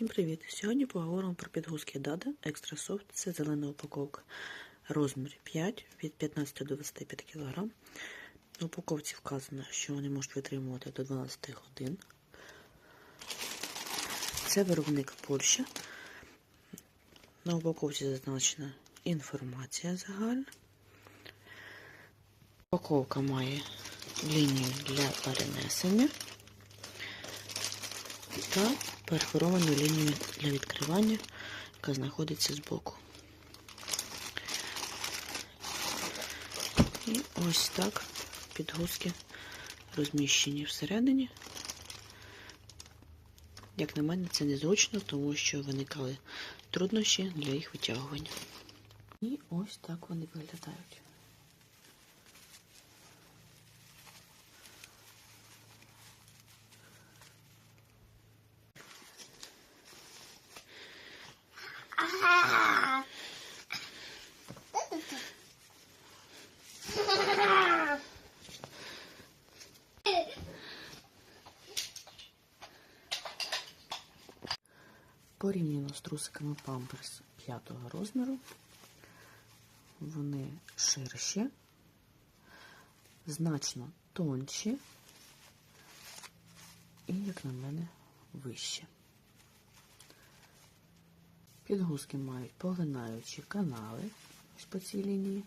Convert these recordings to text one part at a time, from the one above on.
Всім привіт! Сьогодні поговоримо про підгузки Dada Extra Soft. Це зелена упаковка. Розмір 5 від 15 до 25 кг. На упаковці вказано, що вони можуть витримувати до 12 годин. Це виробник Польща. На упаковці зазначена інформація загальна. Упаковка має лінію для перенесення та перфоровану лінію для відкривання, яка знаходиться збоку. І ось так підгузки розміщені всередині. Як на мене, це незручно, тому що виникали труднощі для їх витягування. І ось так вони виглядають. Порівняно з трусиками Pampers 5 розміру, вони ширші, значно тонші і, як на мене, вищі. Підгузки мають поглинаючі канали ось по цій лінії,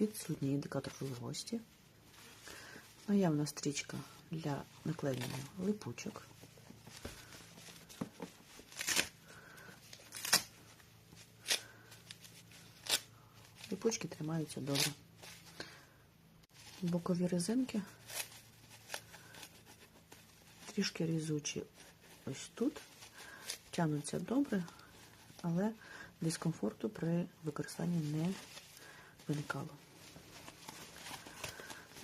відсутній індикатор вологості, наявна стрічка для наклеєння липучок. Липучки тримаються добре. Бокові резинки трішки різучі ось тут, тягнуться добре, але дискомфорту при використанні не виникало.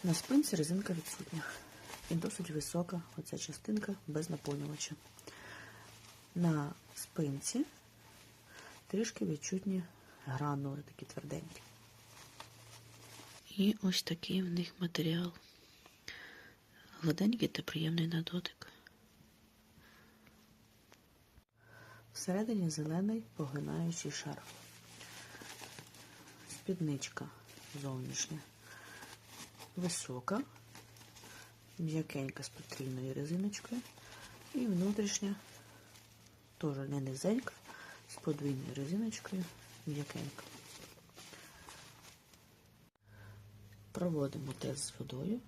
На спинці резинка відсутня і досить висока оця частинка без наповнювача. На спинці трішки відчутні гранули такі тверденькі. І ось такий в них матеріал. Гладенький та приємний на дотик. Всередині зелений поглинаючий шар. Спідничка зовнішня. Висока, м'якенька з потрійною резиночкою. І внутрішня теж не низенька, з подвійною резиночкою м'якенько. Проводимо тест з водою.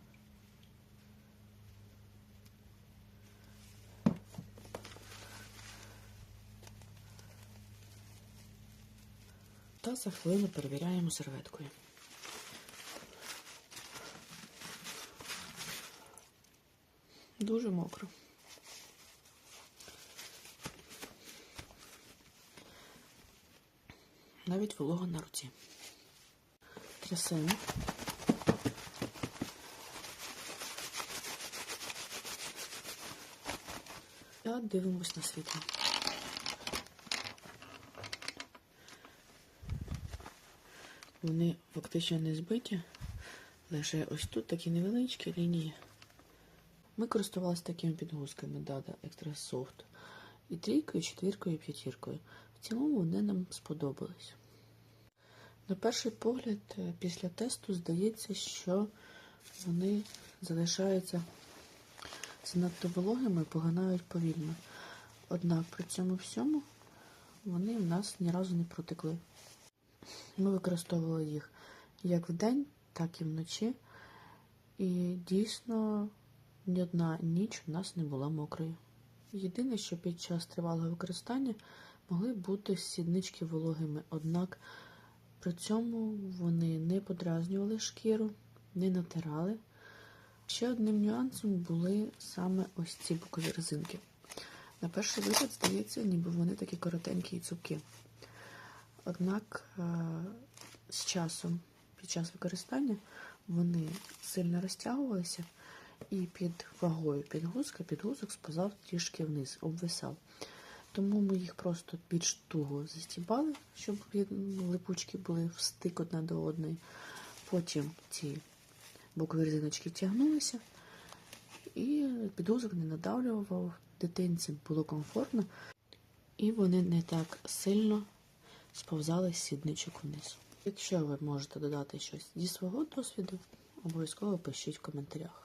Та за хвилину перевіряємо серветкою. Дуже мокро. Навіть волога на руці. Трясемо. Та дивимось на світло. Вони фактично не збиті, лише ось тут такі невеличкі лінії. Ми користувалися такими підгузками Dada Extra Soft. І трійкою, четвіркою, і п'ятіркою. В цілому вони нам сподобались. На перший погляд, е, після тесту здається, що вони залишаються занадто вологими і поглинають повільно. Однак при цьому всьому вони в нас ні разу не протекли. Ми використовували їх як вдень, так і вночі. І дійсно ні одна ніч у нас не була мокрою. Єдине, що під час тривалого використання могли бути сіднички вологими, однак при цьому вони не подразнювали шкіру, не натирали. Ще одним нюансом були саме ось ці бокові резинки. На перший вигляд, здається, ніби вони такі коротенькі і цупкі. Однак е, з часом, під час використання, вони сильно розтягувалися, і під вагою підгузка підгузок сповзав трішки вниз, обвисав. Тому ми їх просто більш туго застібали, щоб липучки були в стик одна до одної. Потім ці бокові резиночки тягнулися, і підгузок не надавлював, дитинці було комфортно, і вони не так сильно сповзали з сідничок вниз. Якщо ви можете додати щось зі свого досвіду, обов'язково пишіть в коментарях.